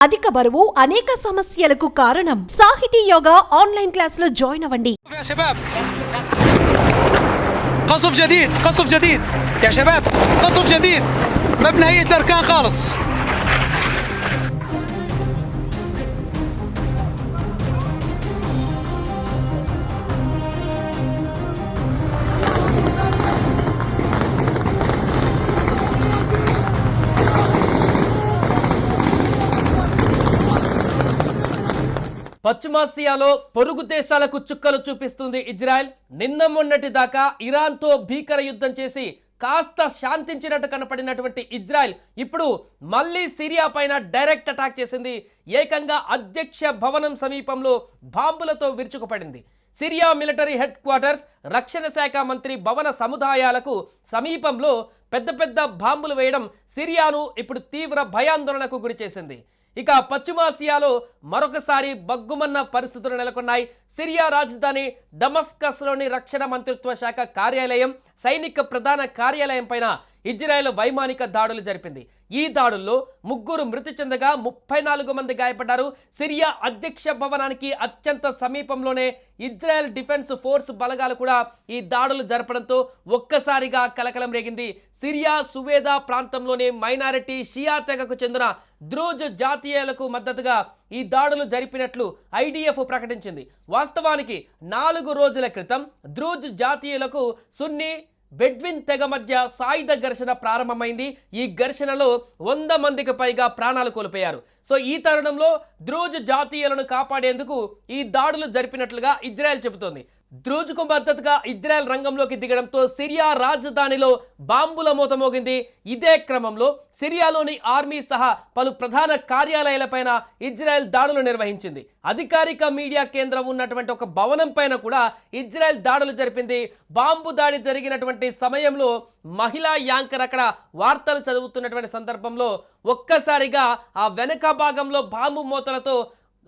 అధిక బరువు అనేక సమస్యలకు కారణం సాహితీ యోగా ఆన్లైన్ క్లాస్ లో జాయిన్ అవ్వండి يا شباب قصف جديد قصف جديد يا شباب قصف جديد ما بنهيئة الأركان خالص పశ్చిమాసియాలో పొరుగు దేశాలకు చుక్కలు చూపిస్తుంది ఇజ్రాయెల్. నిన్న మొన్నటి దాకా ఇరాన్తో భీకర యుద్ధం చేసి కాస్త శాంతించినట్టు కనపడినటువంటి ఇజ్రాయెల్ ఇప్పుడు మళ్ళీ సిరియా పైన డైరెక్ట్ అటాక్ చేసింది. ఏకంగా అధ్యక్ష భవనం సమీపంలో బాంబులతో విరుచుకుపడింది. సిరియా మిలిటరీ హెడ్ క్వార్టర్స్ రక్షణ శాఖ మంత్రి భవన సముదాయాలకు సమీపంలో పెద్ద పెద్ద బాంబులు వేయడం సిరియాను ఇప్పుడు తీవ్ర భయాందోళనకు గురిచేసింది. ఇక పశ్చిమాసియాలో మరొకసారి బగ్గుమన్న పరిస్థితులు నెలకొన్నాయి. సిరియా రాజధాని డమస్కస్లోని రక్షణ మంత్రిత్వ శాఖ కార్యాలయం సైనిక ప్రధాన కార్యాలయం పైన ఇజ్రాయెల్ వైమానిక దాడులు జరిపింది. ఈ దాడుల్లో ముగ్గురు మృతి చెందగా ముప్పై నాలుగు మంది గాయపడ్డారు. సిరియా అధ్యక్ష భవనానికి అత్యంత సమీపంలోనే ఇజ్రాయెల్ డిఫెన్స్ ఫోర్స్ బలగాలు కూడా ఈ దాడులు జరపడంతో ఒక్కసారిగా కలకలం రేగింది. సిరియా సువేదా ప్రాంతంలోని మైనారిటీ షియా తెగకు చెందిన ద్రూజ్ జాతీయాలకు మద్దతుగా ఈ దాడులు జరిపినట్లు ఐడిఎఫ్ ప్రకటించింది. వాస్తవానికి నాలుగు రోజుల క్రితం ద్రూజ్ జాతీయులకు సున్నీ బెడ్విన్ తెగ మధ్య సాయుధ ఘర్షణ ప్రారంభమైంది. ఈ ఘర్షణలో వంద మందికి పైగా ప్రాణాలు కోల్పోయారు. సో ఈ తరుణంలో ద్రోజ్ జాతీయులను కాపాడేందుకు ఈ దాడులు జరిపినట్లుగా ఇజ్రాయెల్ చెబుతోంది. ద్రోజుకు మద్దతుగా ఇజ్రాయెల్ రంగంలోకి దిగడంతో సిరియా రాజధానిలో బాంబుల మూత మోగింది. ఇదే క్రమంలో సిరియాలోని ఆర్మీ సహా పలు ప్రధాన కార్యాలయాలపైన ఇజ్రాయెల్ దాడులు నిర్వహించింది. అధికారిక మీడియా కేంద్రం ఉన్నటువంటి ఒక భవనం పైన కూడా ఇజ్రాయెల్ దాడులు జరిపింది. బాంబు దాడి జరిగినటువంటి సమయంలో మహిళా యాంకర్ అక్కడ వార్తలు చదువుతున్నటువంటి సందర్భంలో ఒక్కసారిగా ఆ వెనక భాగంలో బాంబు మూతలతో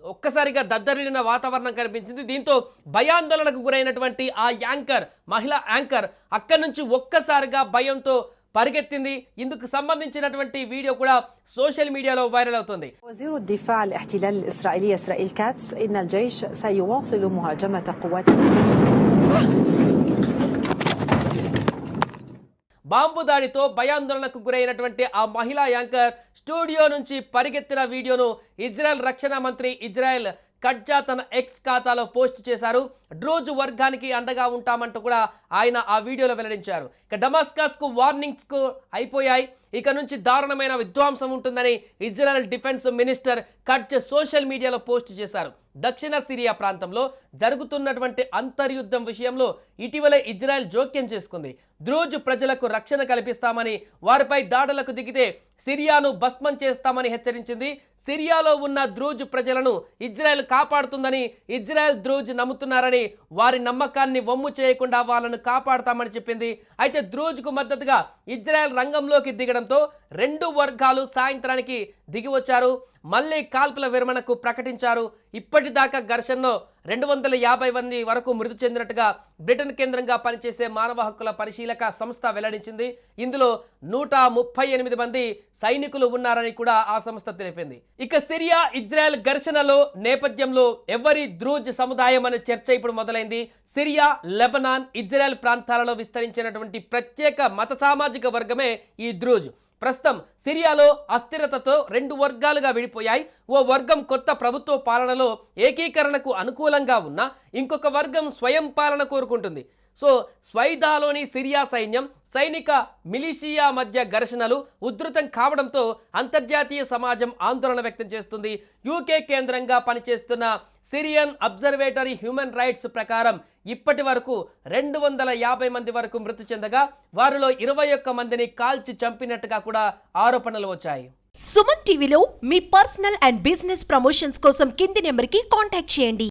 ఒక్కసారిగా దద్దరిల్లిన వాతావరణం కనిపించింది దీంతో భయాందోళనకు గురైనటువంటి ఆ యాంకర్ మహిళా యాంకర్ అక్కడి నుంచి ఒక్కసారిగా భయంతో పరిగెత్తింది ఇందుకు సంబంధించినటువంటి వీడియో కూడా సోషల్ మీడియాలో వైరల్ అవుతుంది وزير الدفاع الاحتلال الإسرائيلي إسرائيل كاتس إن الجيش سيواصل مهاجمة قوات బాంబు దాడితో భయాందోళనకు గురైనటువంటి ఆ మహిళా యాంకర్ స్టూడియో నుంచి పరిగెత్తిన వీడియోను ఇజ్రాయెల్ రక్షణ మంత్రి ఇజ్రాయెల్ కడ్జా తన ఎక్స్ ఖాతాలో పోస్ట్ చేశారు. డ్రోజ్ వర్గానికి అండగా ఉంటామంటూ కూడా ఆయన ఆ వీడియోలో వెల్లడించారు. ఇక డమాస్కాస్కు వార్నింగ్స్కు అయిపోయాయి. ఇక నుంచి దారుణమైన విధ్వంసం ఉంటుందని Israel defence minister Katz social మీడియాలో పోస్ట్ చేశారు. దక్షిణ సిరియా ప్రాంతంలో జరుగుతున్నటువంటి అంతర్యుద్ధం విషయంలో ఇటీవలే ఇజ్రాయెల్ జోక్యం చేసుకుంది. ద్రోజు ప్రజలకు రక్షణ కల్పిస్తామని వారిపై దాడులకు దిగితే సిరియాను భస్మం చేస్తామని హెచ్చరించింది. సిరియాలో ఉన్న ద్రోజు ప్రజలను ఇజ్రాయెల్ కాపాడుతుందని ఇజ్రాయెల్ ద్రోజ్ నమ్ముతున్నారని వారి నమ్మకాన్ని వమ్ము చేయకుండా వాళ్ళను కాపాడతామని చెప్పింది. అయితే ద్రూజ్కు మద్దతుగా ఇజ్రాయెల్ రంగంలోకి దిగడంతో రెండు వర్గాలు సాయంత్రానికి దిగివచ్చారు మళ్ళీ కాల్పుల విరమణకు ప్రకటించారు. ఇప్పటిదాకా ఘర్షణలో రెండు వందల యాభై మంది వరకు మృతి చెందినట్టుగా బ్రిటన్ కేంద్రంగా పనిచేసే మానవ హక్కుల పరిశీలక సంస్థ వెల్లడించింది. ఇందులో నూట ముప్పై ఎనిమిది మంది సైనికులు ఉన్నారని కూడా ఆ సంస్థ తెలిపింది. ఇక సిరియా ఇజ్రాయెల్ ఘర్షణలో నేపథ్యంలో ఎవరి ద్రూజ్ సముదాయం అనే చర్చ ఇప్పుడు మొదలైంది. సిరియా లెబనాన్ ఇజ్రాయెల్ ప్రాంతాలలో విస్తరించినటువంటి ప్రత్యేక మత సామాజిక వర్గమే ఈ ద్రూజ్. ప్రస్తుతం సిరియాలో అస్థిరతతో రెండు వర్గాలుగా విడిపోయాయి. ఓ వర్గం కొత్త ప్రభుత్వ పాలనలో ఏకీకరణకు అనుకూలంగా ఉన్న ఇంకొక వర్గం స్వయం పాలన కోరుకుంటుంది. సో స్వైదాలోని సిరియా సైన్యం సైనిక మిలిషియా మధ్య ఘర్షణలు ఉధృతం కావడంతో అంతర్జాతీయ సమాజం ఆందోళన వ్యక్తం చేస్తుంది. యూకే కేంద్రంగా పనిచేస్తున్న సిరియన్ అబ్జర్వేటరీ హ్యూమన్ రైట్స్ ప్రకారం ఇప్పటి వరకు రెండు వందల యాభై మంది వరకు మృతి చెందగా వారిలో ఇరవై ఒక్క మందిని కాల్చి చంపినట్టుగా కూడా ఆరోపణలు వచ్చాయి. సుమన్ టీవీలో మీ పర్సనల్ అండ్ బిజినెస్ ప్రమోషన్స్ కోసం కింది నెంబర్కి కాంటాక్ట్ చేయండి.